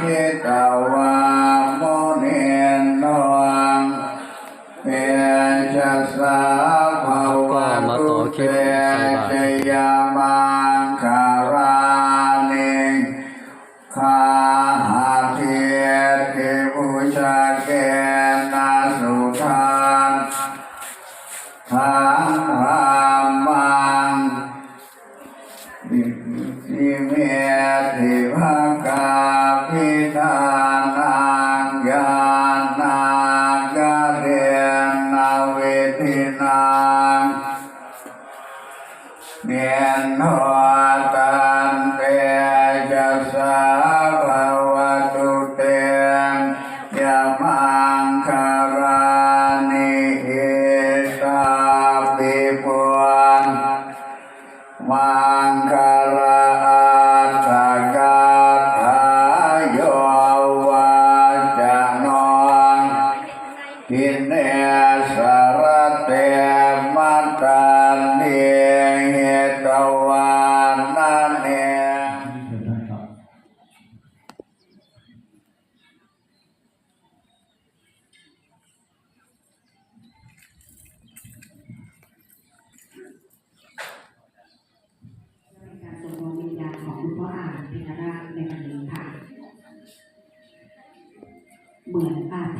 คิตวา เมี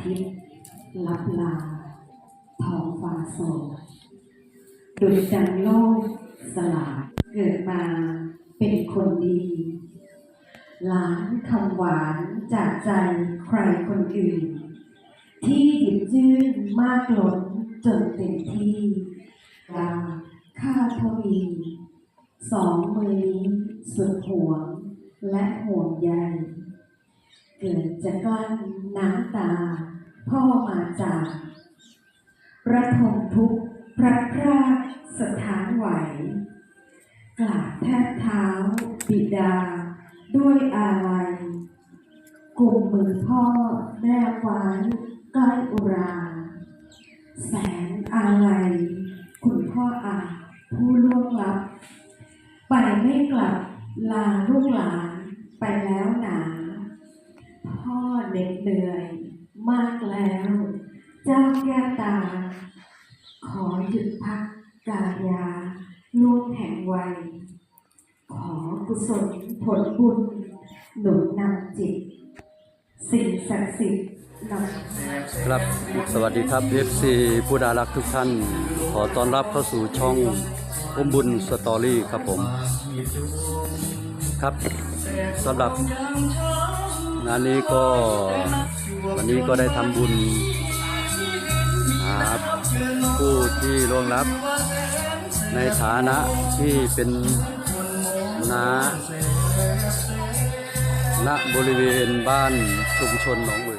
ทิตย์ลับลาท้องฟ้าโสดดุจจันโลกสลาเกิดมาเป็นคนดีล้านคำหวานจากใจใครคนอื่น ที่หยิบยื่นมากล้นจนเต็มที่ลาค่าทวีสองมือนี้สุดห่วงและห่วงใยเกิดจะกลั้นน้ำตา พ่อมาจากระทมทุกพระพราสถานไหว กราบแทบเท้า บิดา ด้วยอาลัยกลุ่มมือพ่อแนบไว้ใกล้อุรา แสนอาลัยคุณพ่ออาผู้ล่วงลับ ไปไม่กลับลาลูกหลานไปแล้วหนา พ่อเหน็ดเหนื่อย มากแล้ว เจ้าแก้วตา ขอหยุดพักกายาล่วงแห่งวัย ขอกุศลผลบุญ หนุนนำจิต สิ่งศักดิ์สิทธิ์ครับสวัสดีครับ FC ผู้ดารักทุกท่าน ขอต้อนรับเข้าสู่ช่องอุ้มบุญสตอรี่ครับผม ครับสำหรับงานนี้ก็ วันนี้ก็ได้ทำบุญหาผู้ที่ร่วงรับ ในฐานะที่เป็นน้าณบริเวณบ้านชุมชนหนองบึก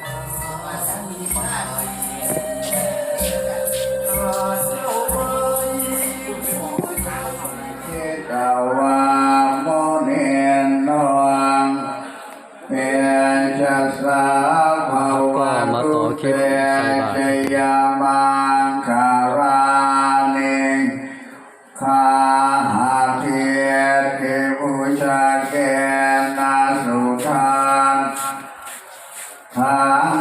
ทา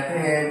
系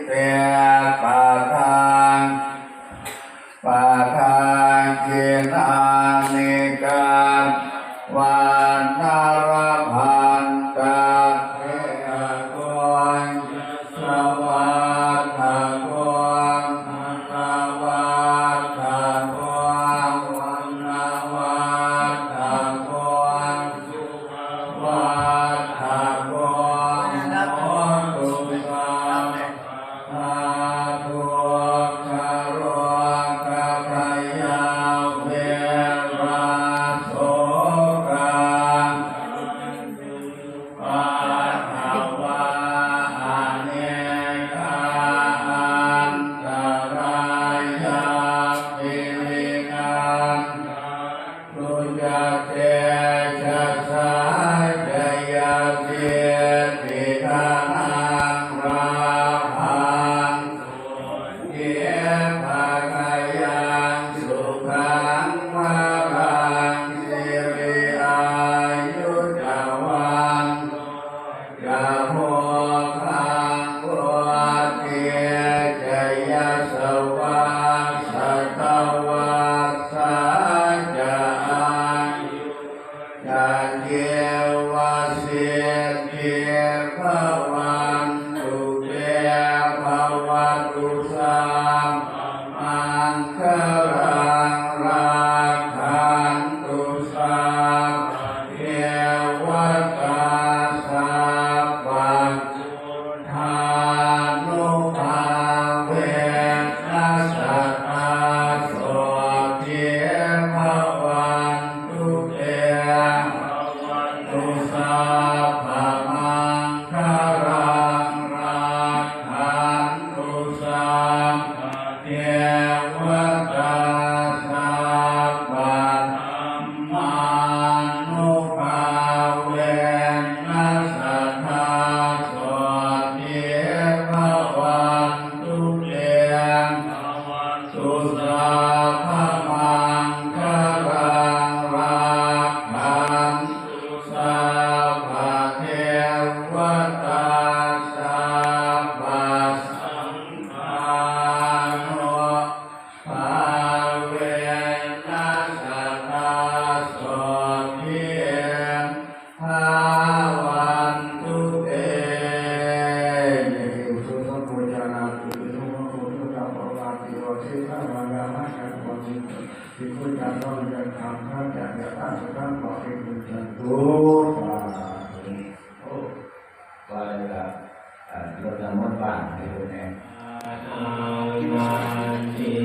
Hare สิ่งที่จะต้องจะทำถ้าจะจะตั้งจะตั้งความเป็นบุญจันทุกข์โอ้ไปละรถน้ำมันบ้านไปเลยนะอาจารย์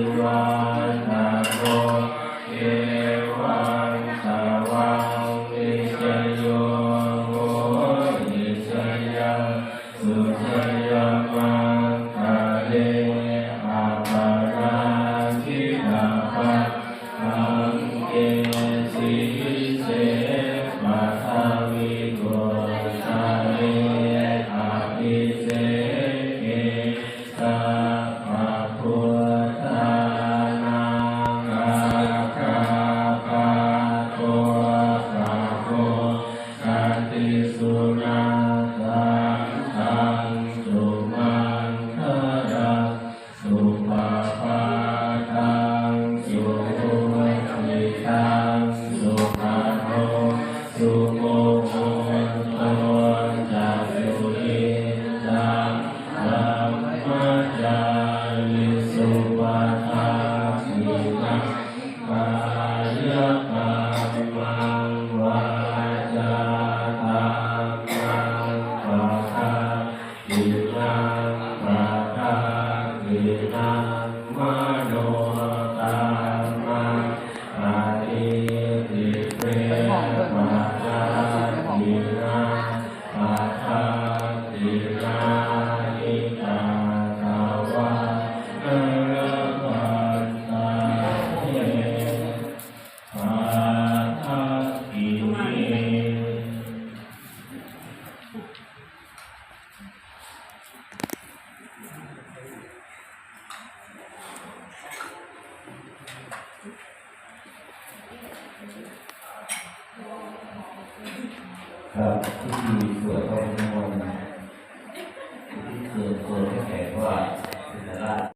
ที่มีส่วนร่วม